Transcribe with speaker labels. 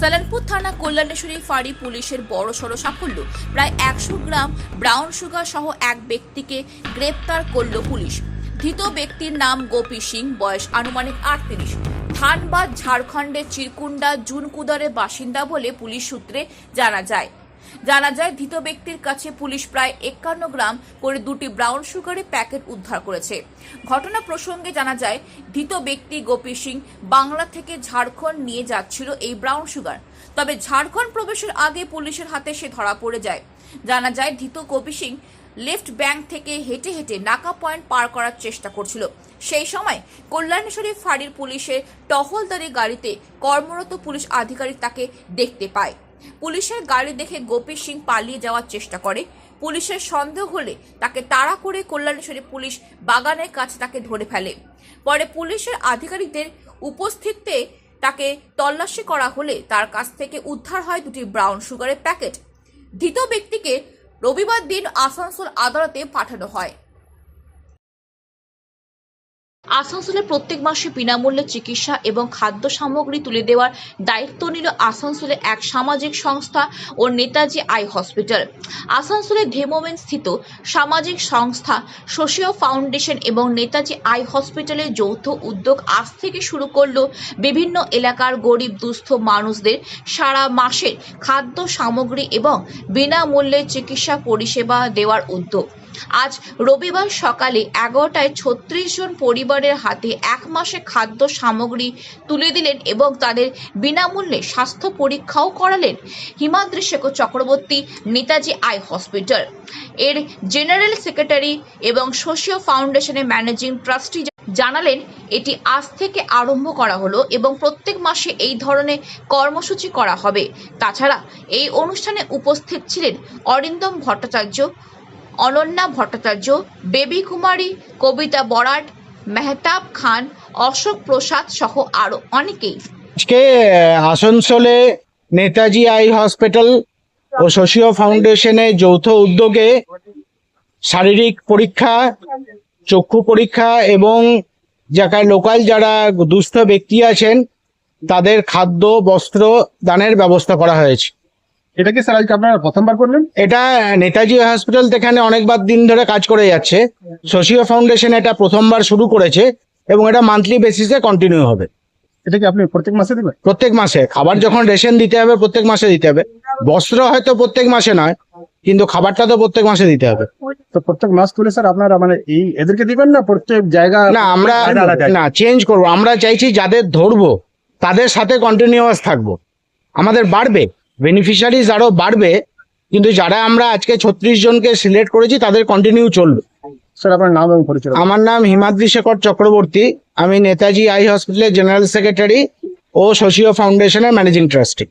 Speaker 1: সালানপুর থানা কল্যাণেশ্বরী ফাঁড়ি পুলিশের বড় সড় সাফল্য। প্রায় একশো গ্রাম ব্রাউন সুগার সহ এক ব্যক্তিকে গ্রেপ্তার করল পুলিশ। ধৃত ব্যক্তির নাম গোপী সিং, বয়স আনুমানিক আটত্রিশ। ধানবাদ ঝাড়খণ্ডের চিরকুন্ডা জুনকুদারের বাসিন্দা বলে পুলিশ সূত্রে জানা যায়। জানা যায়, ধৃত ব্যক্তির কাছে পুলিশ প্রায় একান্ন গ্রাম করে দুটি ব্রাউন সুগারের প্যাকেট উদ্ধার করেছে। ঘটনা প্রসঙ্গে জানা যায়, ধৃত ব্যক্তি গোপী সিং বাংলা থেকে ঝাড়খণ্ড নিয়ে যাচ্ছিল এই ব্রাউন সুগার। তবে ঝাড়খণ্ড প্রবেশের আগে পুলিশের হাতে সে ধরা পড়ে যায়। জানা যায়, ধৃত গোপী সিং লেফট ব্যাংক থেকে হেঁটে হেঁটে নাকা পয়েন্ট পার করার চেষ্টা করছিল। সেই সময় কল্যাণেশ্বরী ফাঁড়ির পুলিশের টহলদারি গাড়িতে কর্মরত পুলিশ আধিকারিক তাকে দেখতে পায়। পুলিশের গাড়ি দেখে গোপী সিং পালিয়ে যাওয়ার চেষ্টা করে। পুলিশের সন্দেহ হলে তাকে তাড়া করে কল্যাণেশ্বরী পুলিশ বাগানের কাছে তাকে ধরে ফেলে। পরে পুলিশের আধিকারিকদের উপস্থিতিতে তাকে তল্লাশি করা হলে তার কাছ থেকে উদ্ধার হয় দুটি ব্রাউন সুগারের প্যাকেট। ধৃত ব্যক্তিকে রবিবার দিন আসানসোল আদালতে পাঠানো হয়। আসানসোলে প্রত্যেক মাসে বিনামূল্যে চিকিৎসা এবং খাদ্য সামগ্রী তুলে দেওয়ার দায়িত্ব নিল আসানসোলে এক সামাজিক সংস্থা ও নেতাজি আই হসপিটাল। আসানসোলে ধেমোমেন স্থিত সামাজিক সংস্থা সোশিও ফাউন্ডেশন এবং নেতাজি আই হসপিটালের যৌথ উদ্যোগ আজ থেকে শুরু করল বিভিন্ন এলাকার গরিব, দুস্থ মানুষদের সারা মাসের খাদ্য সামগ্রী এবং বিনামূল্যে চিকিৎসা পরিষেবা দেওয়ার উদ্যোগ। আজ রবিবার সকালে এগারোটায় ছত্রিশ জন পরিবারের হাতে এক মাসে খাদ্য সামগ্রী তুলে দিলেন এবং তাদের বিনামূল্যে স্বাস্থ্য পরীক্ষাও করালেন হিমাদ্রি শেখর চক্রবর্তী, নেতাজি আই হসপিটাল। এর জেনারেল সেক্রেটারি এবং সোশিও ফাউন্ডেশনের ম্যানেজিং ট্রাস্টি জানালেন, এটি আজ থেকে আরম্ভ করা হলো এবং প্রত্যেক মাসে এই ধরনের কর্মসূচি করা হবে। তাছাড়া এই অনুষ্ঠানে উপস্থিত ছিলেন অরিন্দম ভট্টাচার্য অনন্যা ভট্টাচার্য, বেবি কুমারী, কবিতা বরাট, মেহতাব খান, অশোক প্রসাদ সহ আরও অনেকেই।
Speaker 2: আজকে আসানসোলে নেতাজি আই হসপিটাল ও সোশিও ফাউন্ডেশনের যৌথ উদ্যোগে শারীরিক পরীক্ষা, চক্ষু পরীক্ষা এবং যারা লোকাল যারা দুস্থ ব্যক্তি আছেন, তাদের খাদ্য, বস্ত্র দানের ব্যবস্থা করা হয়েছে।
Speaker 3: এটা কি স্যার আজকে আপনারা প্রথমবার করলেন?
Speaker 2: এটা নেতাজি হসপিটাল এখানে অনেকবার দিন ধরে কাজ করে যাচ্ছে। সোশিও ফাউন্ডেশন এটা প্রথমবার শুরু করেছে এবং এটা মান্থলি বেসিসে কন্টিনিউ হবে।
Speaker 3: এটা কি আপনি প্রত্যেক মাসে দিবেন?
Speaker 2: প্রত্যেক মাসে। খাবার যখন রেশন দিতে হবে প্রত্যেক মাসে দিতে হবে। বস্ত্র হয়তো প্রত্যেক মাসে নয় কিন্তু খাবারটা তো প্রত্যেক মাসে দিতে হবে।
Speaker 3: তো প্রত্যেক মাস তুলে স্যার আপনারা মানে এই এদেরকে দিবেন না প্রত্যেক জায়গা?
Speaker 2: না আমরা না চেঞ্জ করব। আমরা চাইছি যাদের ধরবো তাদের সাথে কন্টিনিউয়াস থাকব। আমাদের বাড়বে। বেনিফিশিয়ারিজ আরও বাড়বে কিন্তু যারা আমরা আজকে ছত্রিশ জনকে সিলেক্ট করেছি তাদের কন্টিনিউ চলবে।
Speaker 3: স্যার আপনার নাম এবং পরিচয়
Speaker 2: আমার নাম হিমাদ্রি শেখর চক্রবর্তী। আমি নেতাজি আই হসপিটালের জেনারেল সেক্রেটারি ও সোশিও ফাউন্ডেশনের ম্যানেজিং ট্রাস্টি